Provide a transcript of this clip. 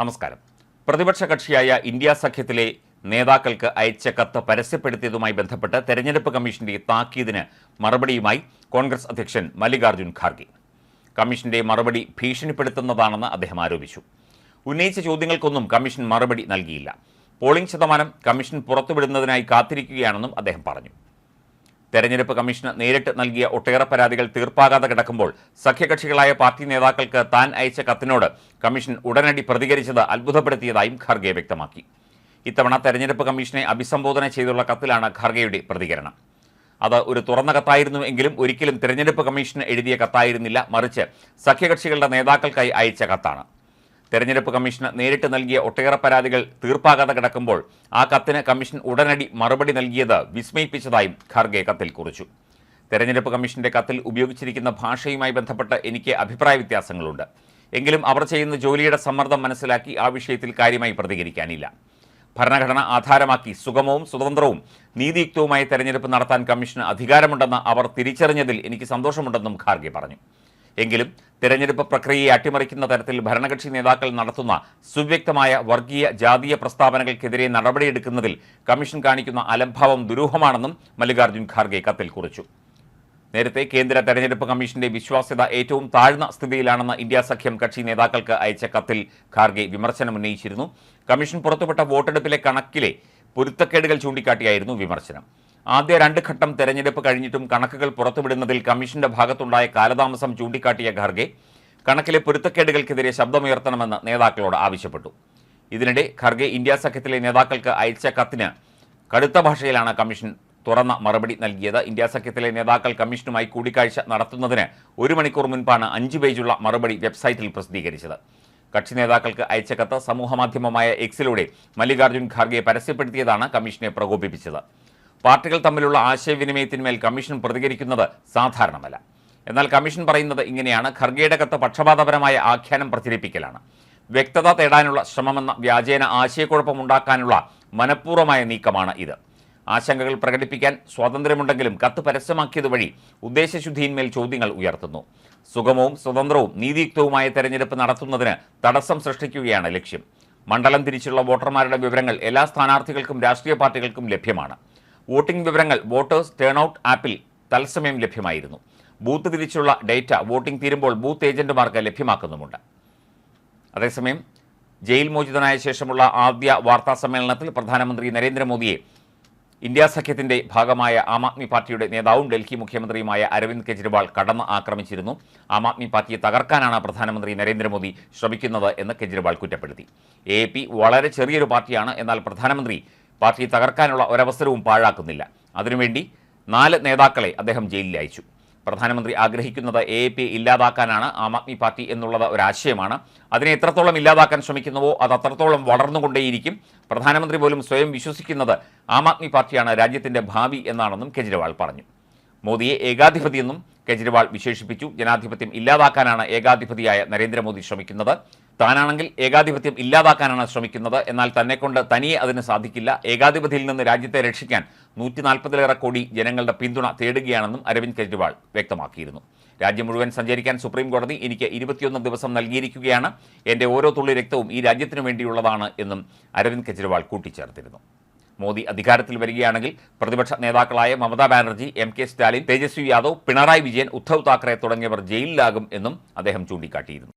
നമസ്കാരം. പ്രതിപക്ഷ കക്ഷിയായ ഇന്ത്യ സഖ്യത്തിലെ നേതാക്കൾക്ക് അയച്ച കത്ത് പരസ്യപ്പെടുത്തിയതുമായി ബന്ധപ്പെട്ട് തെരഞ്ഞെടുപ്പ് കമ്മീഷന്റെ താക്കീതിന് മറുപടിയുമായി കോൺഗ്രസ് അധ്യക്ഷൻ മല്ലികാർജുൻ ഖാർഗെ. കമ്മീഷന്റെ മറുപടി ഭീഷണിപ്പെടുത്തുന്നതാണെന്ന് അദ്ദേഹം ആരോപിച്ചു. ഉന്നയിച്ച ചോദ്യങ്ങൾക്കൊന്നും കമ്മീഷൻ മറുപടി നൽകിയില്ല. പോളിംഗ് ശതമാനം കമ്മീഷൻ പുറത്തുവിടുന്നതിനായി കാത്തിരിക്കുകയാണെന്നും അദ്ദേഹം പറഞ്ഞു. തെരഞ്ഞെടുപ്പ് കമ്മീഷന് നേരിട്ട് നൽകിയ ഒട്ടേറെ പരാതികൾ തീർപ്പാകാതെ കിടക്കുമ്പോൾ സഖ്യകക്ഷികളായ പാർട്ടി നേതാക്കൾക്ക് താൻ അയച്ച കത്തിനോട് കമ്മീഷൻ ഉടനടി പ്രതികരിച്ചത് അത്ഭുതപ്പെടുത്തിയതായും ഖർഗെ വ്യക്തമാക്കി. ഇത്തവണ തെരഞ്ഞെടുപ്പ് കമ്മീഷനെ അഭിസംബോധന ചെയ്തുള്ള കത്തിലാണ് ഖർഗെയുടെ പ്രതികരണം. അത് ഒരു തുറന്ന കത്തായിരുന്നു എങ്കിലും ഒരിക്കലും തെരഞ്ഞെടുപ്പ് കമ്മീഷന് എഴുതിയ കത്തായിരുന്നില്ല മറിച്ച് സഖ്യകക്ഷികളുടെ നേതാക്കൾക്കായി അയച്ച കത്താണ്. തെരഞ്ഞെടുപ്പ് കമ്മീഷന് നേരിട്ട് നൽകിയ ഒട്ടേറെ പരാതികൾ തീർപ്പാകാതെ കിടക്കുമ്പോൾ ആ കത്തിന് കമ്മീഷൻ ഉടനടി മറുപടി നൽകിയത് വിസ്മയിപ്പിച്ചതായും ഖാർഗെ കത്തിൽ കുറിച്ചു. തെരഞ്ഞെടുപ്പ് കമ്മീഷന്റെ കത്തിൽ ഉപയോഗിച്ചിരിക്കുന്ന ഭാഷയുമായി ബന്ധപ്പെട്ട് എനിക്ക് അഭിപ്രായ വ്യത്യാസങ്ങളുണ്ട്. എങ്കിലും അവർ ചെയ്യുന്ന ജോലിയുടെ സമ്മർദ്ദം മനസ്സിലാക്കി ആ വിഷയത്തിൽ കാര്യമായി പ്രതികരിക്കാനില്ല. ഭരണഘടന ആധാരമാക്കി സുഗമവും സ്വതന്ത്രവും നീതിയുക്തവുമായ തെരഞ്ഞെടുപ്പ് നടത്താൻ കമ്മീഷന് അധികാരമുണ്ടെന്ന് അവർ തിരിച്ചറിഞ്ഞതിൽ എനിക്ക് സന്തോഷമുണ്ടെന്നും ഖാർഗെ പറഞ്ഞു. എങ്കിലും തെരഞ്ഞെടുപ്പ് പ്രക്രിയയെ അട്ടിമറിക്കുന്ന തരത്തിൽ ഭരണകക്ഷി നേതാക്കൾ നടത്തുന്ന സുവ്യക്തമായ വർഗീയ ജാതീയ പ്രസ്താവനകൾക്കെതിരെ നടപടിയെടുക്കുന്നതിൽ കമ്മീഷൻ കാണിക്കുന്ന അലംഭാവം ദുരൂഹമാണെന്നും മല്ലികാർജുൻ ഖാർഗെ കത്തിൽ കുറിച്ചു. നേരത്തെ കേന്ദ്ര തെരഞ്ഞെടുപ്പ് കമ്മീഷന്റെ വിശ്വാസ്യത ഏറ്റവും താഴ്ന്ന സ്ഥിതിയിലാണെന്ന ഇന്ത്യ സഖ്യം കക്ഷി നേതാക്കൾക്ക് അയച്ച കത്തിൽ ഖാർഗെ വിമർശനം ഉന്നയിച്ചിരുന്നു. കമ്മീഷൻ പുറത്തുവിട്ട വോട്ടെടുപ്പിലെ കണക്കിലെ പൊരുത്തക്കേടുകൾ ചൂണ്ടിക്കാട്ടിയായിരുന്നു വിമർശനം. ആദ്യ രണ്ട് ഘട്ടം തെരഞ്ഞെടുപ്പ് കഴിഞ്ഞിട്ടും കണക്കുകൾ പുറത്തുവിടുന്നതിൽ കമ്മീഷന്റെ ഭാഗത്തുണ്ടായ കാലതാമസം ചൂണ്ടിക്കാട്ടിയ ഖാർഗെ കണക്കിലെ പൊരുത്തക്കേടുകൾക്കെതിരെ ശബ്ദമുയർത്തണമെന്ന് നേതാക്കളോട് ആവശ്യപ്പെട്ടു. ഇതിനിടെ ഖർഗെ ഇന്ത്യ സഖ്യത്തിലെ നേതാക്കൾക്ക് അയച്ച കത്തിന് കടുത്ത ഭാഷയിലാണ് കമ്മീഷൻ തുറന്ന മറുപടി നൽകിയത്. ഇന്ത്യ സഖ്യത്തിലെ നേതാക്കൾ കമ്മീഷനുമായി കൂടിക്കാഴ്ച നടത്തുന്നതിന് ഒരു മണിക്കൂർ മുൻപാണ് അഞ്ച് പേജുള്ള മറുപടി വെബ്സൈറ്റിൽ പ്രസിദ്ധീകരിച്ചത്. കക്ഷി നേതാക്കൾക്ക് അയച്ച കത്ത് സമൂഹമാധ്യമമായ എക്സിലൂടെ മല്ലികാർജുൻ ഖാർഗെ പരസ്യപ്പെടുത്തിയതാണ് കമ്മീഷനെ പ്രകോപിപ്പിച്ചത്. പാർട്ടികൾ തമ്മിലുള്ള ആശയവിനിമയത്തിന്മേൽ കമ്മീഷൻ പ്രതികരിക്കുന്നത് സാധാരണമല്ല. എന്നാൽ കമ്മീഷൻ പറയുന്നത് ഇങ്ങനെയാണ്. ഖർഗെയുടെ കത്ത് പക്ഷപാതപരമായ ആഖ്യാനം പ്രചരിപ്പിക്കലാണ്. വ്യക്തത തേടാനുള്ള ശ്രമമെന്ന വ്യാജേന ആശയക്കുഴപ്പമുണ്ടാക്കാനുള്ള മനഃപൂർവമായ നീക്കമാണ് ഇത്. ആശങ്കകൾ പ്രകടിപ്പിക്കാൻ സ്വാതന്ത്ര്യമുണ്ടെങ്കിലും കത്ത് പരസ്യമാക്കിയത് വഴി ഉദ്ദേശശുദ്ധിയിന്മേൽ ചോദ്യങ്ങൾ ഉയർത്തുന്നു. സുഗമവും സ്വതന്ത്രവും നീതിയുക്തവുമായ തെരഞ്ഞെടുപ്പ് നടത്തുന്നതിന് തടസ്സം സൃഷ്ടിക്കുകയാണ് ലക്ഷ്യം. മണ്ഡലം തിരിച്ചുള്ള വോട്ടർമാരുടെ വിവരങ്ങൾ എല്ലാ സ്ഥാനാർത്ഥികൾക്കും രാഷ്ട്രീയ പാർട്ടികൾക്കും ലഭ്യമാണ്. വോട്ടിംഗ് വിവരങ്ങൾ വോട്ടേഴ്സ് ടേൺഔട്ട് ആപ്പിൽ തത്സമയം ലഭ്യമായിരുന്നു. ബൂത്ത് തിരിച്ചുള്ള ഡേറ്റ വോട്ടിംഗ് തീരുമ്പോൾ ബൂത്ത് ഏജന്റുമാർക്ക് ലഭ്യമാക്കുന്നുമുണ്ട്. അതേസമയം ജയിൽ മോചിതനായ ശേഷമുള്ള ആദ്യ വാർത്താ സമ്മേളനത്തിൽ പ്രധാനമന്ത്രി നരേന്ദ്രമോദിയെ ഇന്ത്യ സഖ്യത്തിന്റെ ഭാഗമായ ആം ആദ്മി പാർട്ടിയുടെ നേതാവും ഡൽഹി മുഖ്യമന്ത്രിയുമായ അരവിന്ദ് കെജ്രിവാൾ കടന്ന് ആക്രമിച്ചിരുന്നു. ആം ആദ്മി പാർട്ടിയെ തകർക്കാനാണ് പ്രധാനമന്ത്രി നരേന്ദ്രമോദി ശ്രമിക്കുന്നത് എന്ന് കെജ്രിവാൾ കുറ്റപ്പെടുത്തി. എ വളരെ ചെറിയൊരു പാർട്ടിയാണ് എന്നാൽ പ്രധാനമന്ത്രി പാർട്ടിയെ തകർക്കാനുള്ള ഒരവസരവും പാഴാക്കുന്നില്ല. അതിനുവേണ്ടി നാല് നേതാക്കളെ അദ്ദേഹം ജയിലിൽ അയച്ചു. പ്രധാനമന്ത്രി ആഗ്രഹിക്കുന്നത് എ പി ഇല്ലാതാക്കാനാണ് ആം ആദ്മി പാർട്ടി എന്നുള്ളത് ഒരാശയമാണ്. അതിനെ എത്രത്തോളം ഇല്ലാതാക്കാൻ ശ്രമിക്കുന്നുവോ അത് അത്രത്തോളം വളർന്നുകൊണ്ടേയിരിക്കും. പ്രധാനമന്ത്രി പോലും സ്വയം വിശ്വസിക്കുന്നത് ആം ആദ്മി പാർട്ടിയാണ് രാജ്യത്തിന്റെ ഭാവി എന്നാണെന്നും കെജ്രിവാൾ പറഞ്ഞു. മോദിയെ ഏകാധിപതിയെന്നും കെജ്രിവാൾ വിശേഷിപ്പിച്ചു. ജനാധിപത്യം ഇല്ലാതാക്കാനാണ് ഏകാധിപതിയായ നരേന്ദ്രമോദി ശ്രമിക്കുന്നത്. താനാണെങ്കിൽ ഏകാധിപത്യം ഇല്ലാതാക്കാനാണ് ശ്രമിക്കുന്നത്. എന്നാൽ തന്നെക്കൊണ്ട് തനിയെ അതിന് സാധിക്കില്ല. ഏകാധിപതിയിൽ നിന്ന് രാജ്യത്തെ രക്ഷിക്കാൻ നൂറ്റി നാൽപ്പതിലേറെ കോടി ജനങ്ങളുടെ പിന്തുണ തേടുകയാണെന്നും അരവിന്ദ് കെജ്രിവാൾ വ്യക്തമാക്കിയിരുന്നു. രാജ്യം മുഴുവൻ സഞ്ചരിക്കാൻ സുപ്രീം കോടതി എനിക്ക് ഇരുപത്തിയൊന്ന് ദിവസം നൽകിയിരിക്കുകയാണ്. എന്റെ ഓരോ തുള്ളി രക്തവും ഈ രാജ്യത്തിനു വേണ്ടിയുള്ളതാണ് എന്നും അരവിന്ദ് കെജ്രിവാൾ കൂട്ടിച്ചേർത്തിരുന്നു. മോദി അധികാരത്തിൽ വരികയാണെങ്കിൽ പ്രതിപക്ഷ നേതാക്കളായ മമതാ ബാനർജി എം കെ സ്റ്റാലിൻ തേജസ്വി യാദവ് പിണറായി വിജയൻ ഉദ്ധവ് താക്കറെ തുടങ്ങിയവർ ജയിലിലാകും എന്നും അദ്ദേഹം ചൂണ്ടിക്കാട്ടിയിരുന്നു.